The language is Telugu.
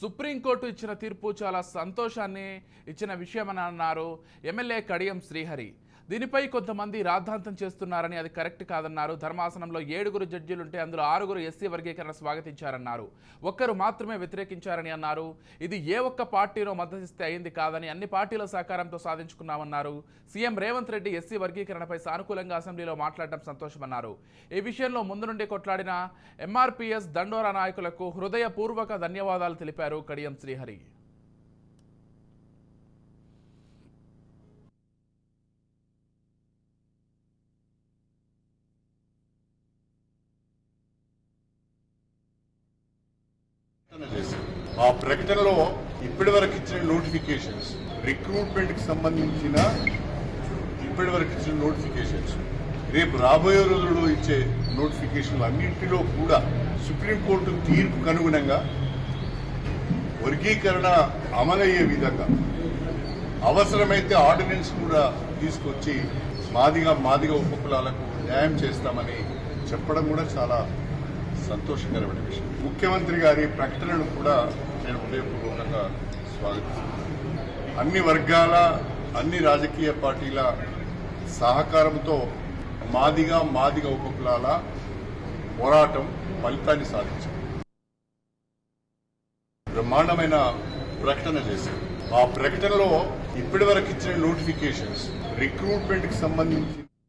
సుప్రీంకోర్టు ఇచ్చిన తీర్పు చాలా సంతోషాన్ని ఇచ్చిన విషయమని అన్నారు ఎమ్మెల్యే కడియం శ్రీహరి. దీనిపై కొంతమంది రాద్ధాంతం చేస్తున్నారని అది కరెక్ట్ కాదన్నారు. ధర్మాసనంలో ఏడుగురు జడ్జీలుంటే అందులో ఆరుగురు ఎస్సీ వర్గీకరణ స్వాగతించారన్నారు. ఒక్కరు మాత్రమే వ్యతిరేకించారని అన్నారు. ఇది ఏ ఒక్క పార్టీలో మద్దతిస్తే అయింది కాదని అన్ని పార్టీల సహకారంతో సాధించుకున్నామన్నారు. సీఎం రేవంత్ రెడ్డి ఎస్సీ వర్గీకరణపై సానుకూలంగా అసెంబ్లీలో మాట్లాడడం సంతోషమన్నారు. ఈ విషయంలో ముందు నుండి కొట్లాడిన ఎంఆర్పీఎస్ దండోరా నాయకులకు హృదయపూర్వక ధన్యవాదాలు తెలిపారు. కడియం శ్రీహరి. ఆ ప్రకటనలో ఇప్పటి వరకు ఇచ్చిన నోటిఫికేషన్స్ రిక్రూట్మెంట్కి సంబంధించిన ఇప్పటి వరకు ఇచ్చిన నోటిఫికేషన్స్ రేపు రాబోయే రోజుల్లో ఇచ్చే నోటిఫికేషన్లు అన్నింటిలో కూడా సుప్రీంకోర్టు తీర్పుకు అనుగుణంగా వర్గీకరణ అమలయ్యే విధంగా అవసరమైతే ఆర్డినెన్స్ కూడా తీసుకొచ్చి మాదిగా మాదిగా ఉపకులాలకు న్యాయం చేస్తామని చెప్పడం కూడా చాలా సంతోషకరమైన విషయం. ముఖ్యమంత్రి గారి ప్రకటనను కూడా నేను హృదయపూర్వకంగా స్వాగతిస్తున్నాను అన్ని వర్గాల అన్ని రాజకీయ పార్టీల సహకారంతో మాదిగా మాదిగా ఉపకులాల పోరాటం ఫలితాన్ని సాధించింది. బ్రహ్మాండమైన ప్రకటన చేశారు. ఆ ప్రకటనలో ఇప్పటి వరకు ఇచ్చిన నోటిఫికేషన్స్ రిక్రూట్మెంట్కి సంబంధించి